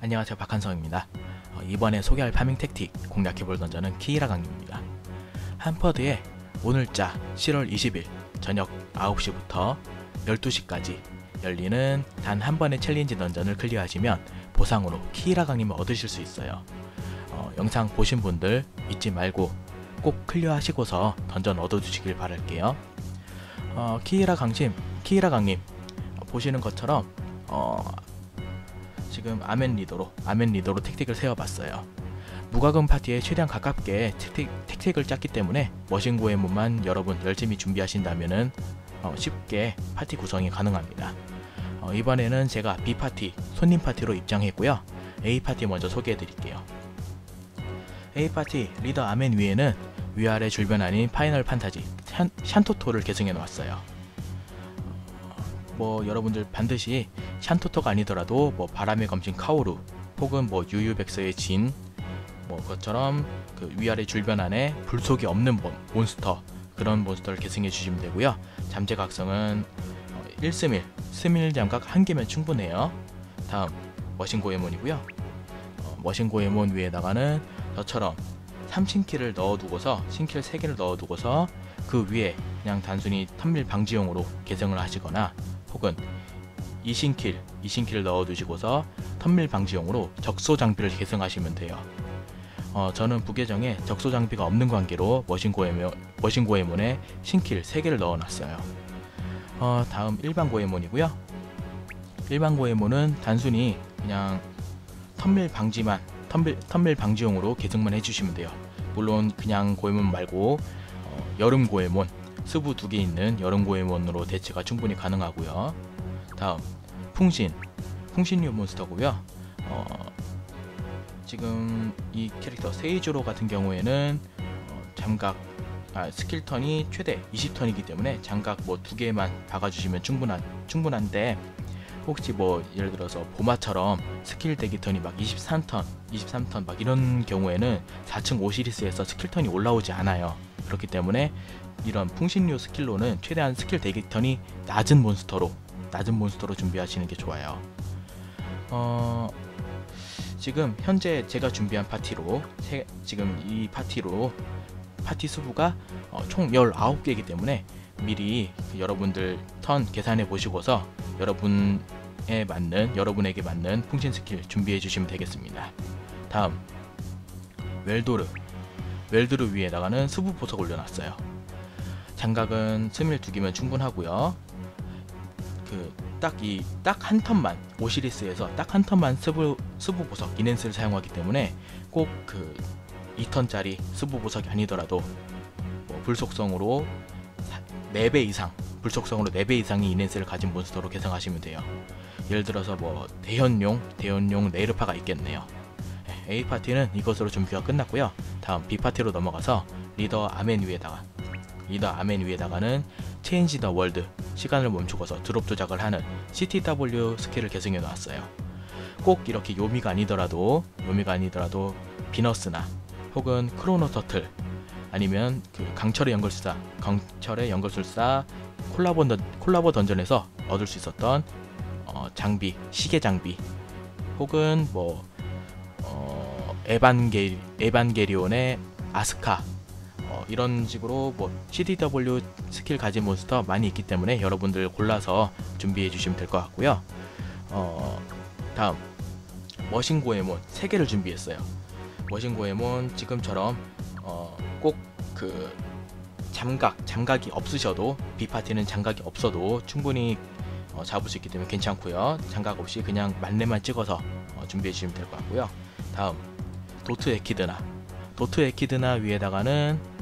안녕하세요 박한성입니다. 어, 이번에 소개할 파밍 택틱 공략해볼 던전은 키이라 강입니다. 한퍼드에 오늘자 7월 20일 저녁 9시부터 12시까지 열리는 단 한 번의 챌린지 던전을 클리어하시면 보상으로 키이라 강림을 얻으실 수 있어요. 어, 영상 보신 분들 잊지 말고 꼭 클리어하시고서 던전 얻어주시길 바랄게요. 어, 키이라 강심, 키이라 어, 보시는 것처럼 어, 지금 아멘 리더로 아멘 리더로 택틱을 세워봤어요. 무과금 파티에 최대한 가깝게 택틱, 택틱을 짰기 때문에 머신고의 문만 여러분 열심히 준비하신다면은 어, 쉽게 파티 구성이 가능합니다. 어, 이번에는 제가 B 파티 손님 파티로 입장했고요. A 파티 먼저 소개해드릴게요. A 파티 리더 아멘 위에는 위아래 줄변 아닌 파이널 판타지 샨, 샨토토를 계승해 놓았어요. 뭐 여러분들 반드시 샨토토가 아니더라도 뭐 바람의 검신 카오루 혹은 뭐 유유백서의 진뭐 것처럼 그 위아래 줄변 안에 불속이 없는 몬, 몬스터 그런 몬스터를 계승해 주시면 되고요. 잠재 각성은 1스밀, 스밀 장각 한 개면 충분해요. 다음 머신 고에몬이고요. 어, 머신 고에몬 위에다가는 저처럼 3신키를 넣어두고서 신키를 3개를 넣어두고서 그 위에 그냥 단순히 턴밀 방지용으로 계승을 하시거나 혹은 2신킬, 2신키를 넣어두시고서 턴밀 방지용으로 적소 장비를 계승하시면 돼요. 어, 저는 부계정에 적소 장비가 없는 관계로 머신고에몬, 머신고에몬에 신킬 3개를 넣어놨어요. 어, 다음 일반 고에몬이고요. 일반 고에몬은 단순히 그냥 턴밀 방지만 턴밀, 턴밀 방지용으로 계승만 해주시면 돼요. 물론 그냥 고에몬 말고 어, 여름 고에몬 스부 두 개 있는 여름 고에몬으로 대체가 충분히 가능하고요. 다음 풍신 풍신류 몬스터고요. 어, 지금 이 캐릭터 세이즈로 같은 경우에는 어, 잠각 아, 스킬 턴이 최대 20턴이기 때문에 장각 뭐 두 개만 박아주시면 충분한 충분한데 혹시 뭐 예를 들어서 보마처럼 스킬 대기 턴이 막 23턴, 23턴 막 이런 경우에는 4층 오시리스에서 스킬 턴이 올라오지 않아요. 그렇기 때문에 이런 풍신류 스킬로는 최대한 스킬 대기 턴이 낮은 몬스터로 낮은 몬스터로 준비하시는 게 좋아요. 어, 지금 현재 제가 준비한 파티로 세, 지금 이 파티로 파티 수부가 어, 총 19개이기 때문에 미리 그 여러분들 턴 계산해 보시고서 여러분에 맞는 여러분에게 맞는 풍신 스킬 준비해 주시면 되겠습니다. 다음 웰도르 웰도르 위에다가는 수부 보석 올려놨어요. 장각은 스밀 두 개면 충분하고요. 그 딱 이 딱 한 턴만 오시리스에서 딱 한 턴만 스부 스부 보석 이넨스를 사용하기 때문에 꼭 그 2턴짜리 스부 보석이 아니더라도 뭐 불속성으로 4배 이상 불속성으로 4배 이상의 이넨스를 가진 몬스터로 개성하시면 돼요. 예를 들어서 뭐 대현용, 대현용 네르파가 있겠네요. 네, A 파티는 이것으로 준비가 끝났고요. 다음 B 파티로 넘어가서 리더 아멘 위에다가 리더 아멘 위에다가는 체인지 더 월드 시간을 멈추고서 드롭 조작을 하는 CTW 스킬을 계승해 놨어요. 꼭 이렇게 요미가 아니더라도 요미가 아니더라도 비너스나 혹은 크로노 터틀 아니면 그 강철의 연결술사 강철의 연결술사 콜라보, 던, 콜라보 던전에서 얻을 수 있었던 어, 장비 시계 장비 혹은 뭐 어, 에반게 에반게리온의 아스카 어, 이런 식으로 뭐 CDW 스킬 가진 몬스터 많이 있기 때문에 여러분들 골라서 준비해 주시면 될 것 같고요. 어, 다음 머신 고에몬 3개를 준비했어요. 머신 고에몬 지금처럼 어, 꼭그 잠각 잠각이 없으셔도 B 파티는 장각이 없어도 충분히 어, 잡을 수 있기 때문에 괜찮고요. 장각 없이 그냥 만렙만 찍어서 어, 준비해 주시면 될 것 같고요. 다음 도트 에키드나 도트 에키드나 위에다가는 어,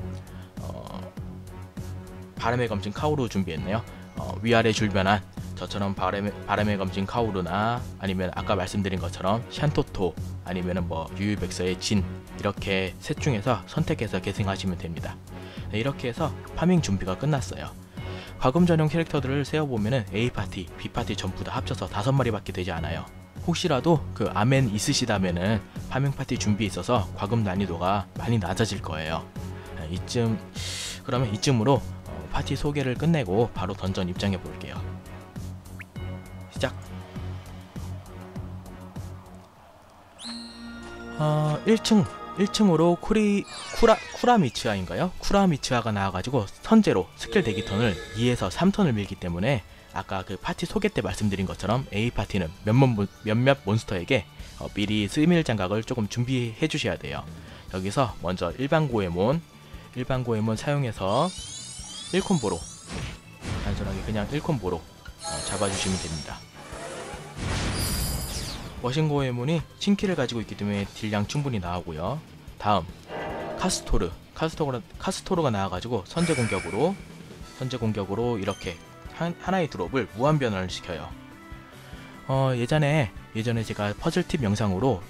바람의 검진 카오루 준비했네요. 어, 위아래 줄변한 저처럼 바람의, 바람의 검진 카오루나 아니면 아까 말씀드린 것처럼 샨토토 아니면은 뭐 유유백서의 진 이렇게 셋 중에서 선택해서 계승하시면 됩니다. 네, 이렇게 해서 파밍 준비가 끝났어요. 과금 전용 캐릭터들을 세어보면은 A 파티, B 파티 전부 다 합쳐서 다섯 마리 밖에 되지 않아요. 혹시라도 그 아멘 있으시다면은 파밍 파티 준비에 있어서 과금 난이도가 많이 낮아질 거예요. 네, 이쯤 그러면 이쯤으로 어, 파티 소개를 끝내고 바로 던전 입장해 볼게요. 시작. 어, 1층 1층으로 쿠리 쿠라 쿠라미츠아인가요? 쿠라미츠아가 나와가지고 선제로 스킬 대기 턴을 2에서 3턴을 밀기 때문에 아까 그 파티 소개 때 말씀드린 것처럼 A 파티는 몇몇, 몬- 몇몇 몬스터에게 어, 미리 스밀 장각을 조금 준비해 주셔야 돼요. 여기서 먼저 일반 고에몬 일반 고에몬 사용해서 1콤보로 단순하게 그냥 1콤보로 어, 잡아주시면 됩니다. 워싱고에몬이 신키를 가지고 있기 때문에 딜량 충분히 나오고요. 다음 카스토르 카스토르 카스토르가 나와가지고 선제 공격으로 선제 공격으로 이렇게 한, 하나의 드롭을 무한 변환을 시켜요. 어, 예전에 예전에 제가 퍼즐 팁 영상으로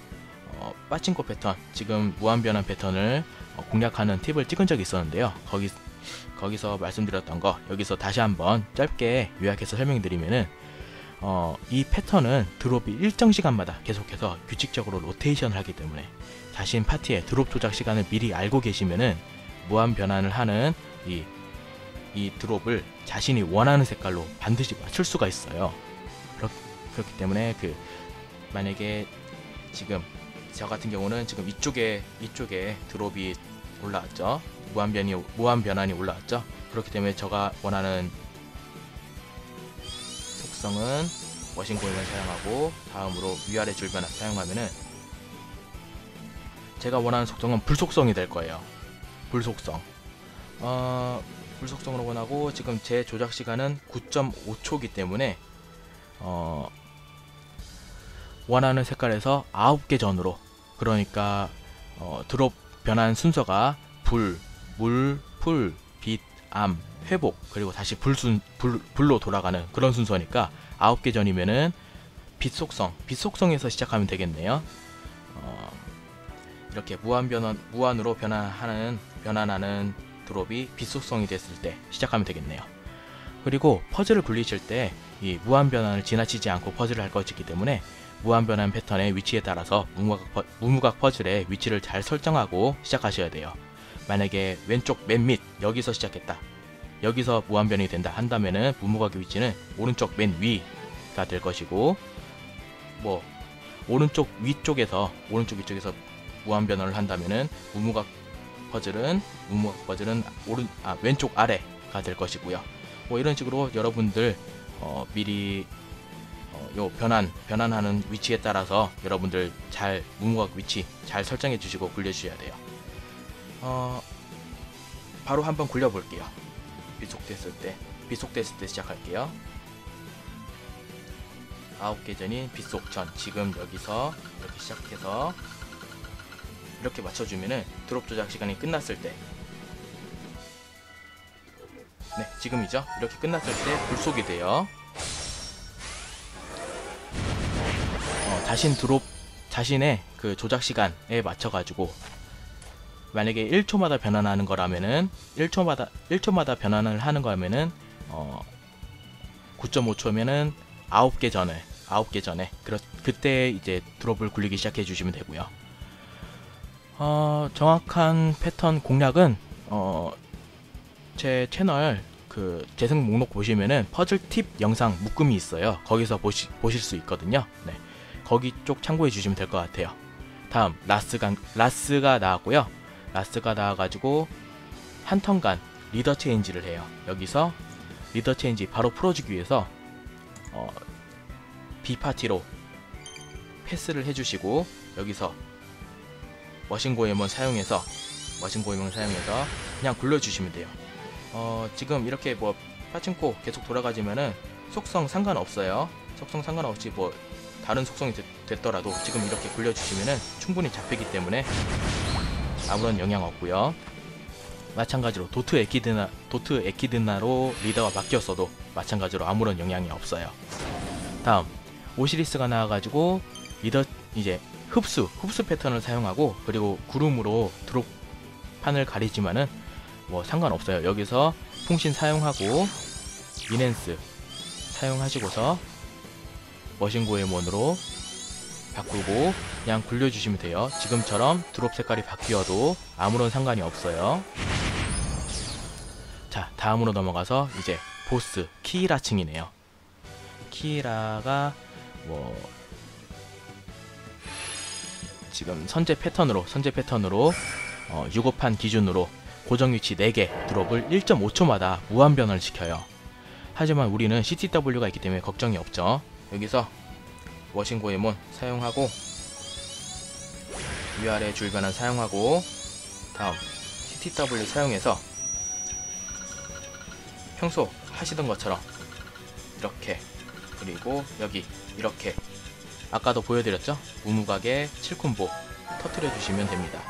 어, 빠친코 패턴 지금 무한 변환 패턴을 어, 공략하는 팁을 찍은 적이 있었는데요. 거기 거기서 말씀드렸던 거 여기서 다시 한번 짧게 요약해서 설명드리면은 어, 이 패턴은 드롭이 일정 시간마다 계속해서 규칙적으로 로테이션을 하기 때문에 자신 파티의 드롭 조작 시간을 미리 알고 계시면은 무한 변환을 하는 이, 이 드롭을 자신이 원하는 색깔로 반드시 맞출 수가 있어요. 그렇, 그렇기 때문에 그 만약에 지금 저 같은 경우는 지금 이쪽에 이쪽에 드롭이 올라왔죠. 무한 변이 무한 변환이 올라왔죠. 그렇기 때문에 제가 원하는 속성은 워싱 고임을 사용하고 다음으로 위아래 줄 변환 사용하면은 제가 원하는 속성은 불속성이 될 거예요. 불속성. 어, 불속성으로 원하고 지금 제 조작 시간은 9.5초이기 때문에 어, 원하는 색깔에서 9개 전으로 그러니까 어, 드롭 변환 순서가 불, 물, 풀, 빛, 암, 회복 그리고 다시 불순 불, 불로 돌아가는 그런 순서니까 9개 전이면은 빛 속성, 빛 속성에서 시작하면 되겠네요. 어, 이렇게 무한 변환 무한으로 변환하는 변환하는 드롭이 빛 속성이 됐을 때 시작하면 되겠네요. 그리고 퍼즐을 굴리실 때 이 무한 변환을 지나치지 않고 퍼즐을 할 것이기 때문에 무한 변환 패턴의 위치에 따라서 무무각, 퍼, 무무각 퍼즐의 위치를 잘 설정하고 시작하셔야 돼요. 만약에 왼쪽 맨 밑 여기서 시작했다. 여기서 무한 변이 된다 한다면은 무무각의 위치는 오른쪽 맨 위가 될 것이고 뭐 오른쪽 위쪽에서 오른쪽 위쪽에서 무한 변환을 한다면은 무무각 퍼즐은 무무각 퍼즐은 오른 아 왼쪽 아래가 될 것이고요. 뭐 이런 식으로 여러분들 어, 미리 어, 요 변환 변환하는 위치에 따라서 여러분들 잘 무무각 위치 잘 설정해 주시고 굴려 주셔야 돼요. 어, 바로 한번 굴려 볼게요. 비속됐을 때 비속됐을 때 시작할게요. 아홉 개 전인 비속 전 지금 여기서 이렇게 시작해서 이렇게 맞춰주면은 드롭 조작 시간이 끝났을 때 네, 지금이죠. 이렇게 끝났을 때 불속이 돼요. 자신 드롭 자신의 그 조작 시간에 맞춰 가지고 만약에 1초마다 변환하는 거라면은 1초마다 1초마다 변환을 하는 거면은 어 9.5초면은 9개 전에 9개 전에 그렇 그때 이제 드롭을 굴리기 시작해 주시면 되고요. 어 정확한 패턴 공략은 어 제 채널 그 재생 목록 보시면은 퍼즐 팁 영상 묶음이 있어요. 거기서 보시, 보실 수 있거든요. 네. 거기 쪽 참고해 주시면 될 것 같아요. 다음 라스가 라스가 나왔고요. 라스가 나와가지고 한 턴간 리더 체인지를 해요. 여기서 리더 체인지 바로 풀어주기 위해서 어, B 파티로 패스를 해주시고 여기서 머신 고에몬 사용해서 머신 고에몬 사용해서 그냥 굴려주시면 돼요. 어, 지금 이렇게 뭐 파친코 계속 돌아가지면은 속성 상관없어요. 속성 상관없이 뭐 다른 속성이 됐, 됐더라도 지금 이렇게 굴려주시면은 충분히 잡히기 때문에 아무런 영향 없고요. 마찬가지로 도트 에키드나 도트 에키드나로 리더가 바뀌었어도 마찬가지로 아무런 영향이 없어요. 다음 오시리스가 나와가지고 리더 이제 흡수 흡수 패턴을 사용하고 그리고 구름으로 드롭 판을 가리지만은 뭐 상관없어요. 여기서 풍신 사용하고 이넨스 사용하시고서 머신고에몬으로 바꾸고 그냥 굴려주시면 돼요. 지금처럼 드롭 색깔이 바뀌어도 아무런 상관이 없어요. 자, 다음으로 넘어가서 이제 보스 키이라 층이네요. 키이라가 뭐 지금 선제 패턴으로 선제 패턴으로 어, 6호판 기준으로 고정 위치 4개 드롭을 1.5초마다 무한 변환을 시켜요. 하지만 우리는 CTW가 있기 때문에 걱정이 없죠. 여기서 워싱 고에몬 사용하고 위아래 줄 변환 사용하고 다음 CTW 사용해서 평소 하시던 것처럼 이렇게 그리고 여기 이렇게 아까도 보여드렸죠? 무무각의 7콤보 터트려 주시면 됩니다.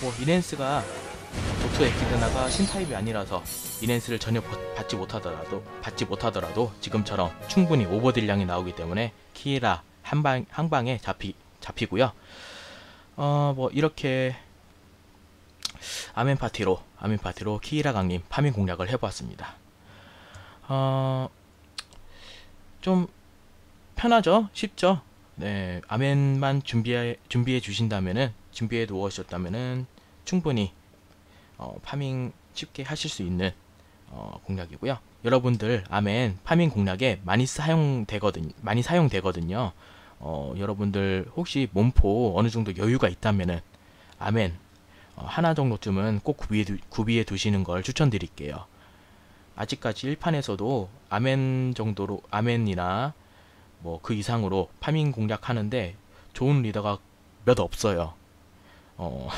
뭐 이넨스가 독소 에키드나가 신타입이 아니라서 이넨스를 전혀 버- 받지 못하더라도 받지 못하더라도 지금처럼 충분히 오버딜량이 나오기 때문에 키라 한방 한 방에 잡히 잡히고요. 어 뭐 이렇게 아멘 파티로 아멘 파티로 키이라 강님 파밍 공략을 해보았습니다. 어 좀 편하죠, 쉽죠. 네, 아멘만 준비해 준비해 주신다면은 준비해 두었셨다면은 충분히 어, 파밍 쉽게 하실 수 있는 어, 공략이고요. 여러분들 아멘 파밍 공략에 많이 사용되거든 많이 사용되거든요. 어, 여러분들 혹시 몸포 어느 정도 여유가 있다면은 아멘 어, 하나 정도쯤은 꼭 구비해, 두, 구비해 두시는 걸 추천드릴게요. 아직까지 1판에서도 아멘 정도로 아멘이나 뭐 그 이상으로 파밍 공략하는데 좋은 리더가 몇 없어요. 어,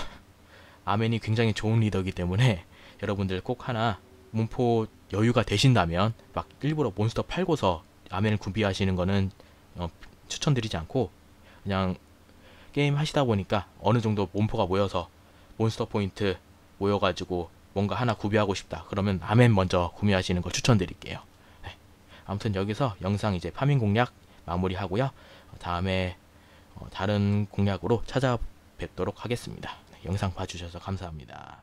아멘이 굉장히 좋은 리더이기 때문에 여러분들 꼭 하나 몸포 여유가 되신다면 막 일부러 몬스터 팔고서 아멘을 구비하시는 거는 어, 추천드리지 않고 그냥 게임 하시다 보니까 어느 정도 몸포가 모여서 몬스터 포인트 모여가지고 뭔가 하나 구비하고 싶다 그러면 아멘 먼저 구매하시는 걸 추천드릴게요. 네. 아무튼 여기서 영상 이제 파밍 공략 마무리하고요. 다음에 어, 다른 공략으로 찾아뵙도록 하겠습니다. 네, 영상 봐주셔서 감사합니다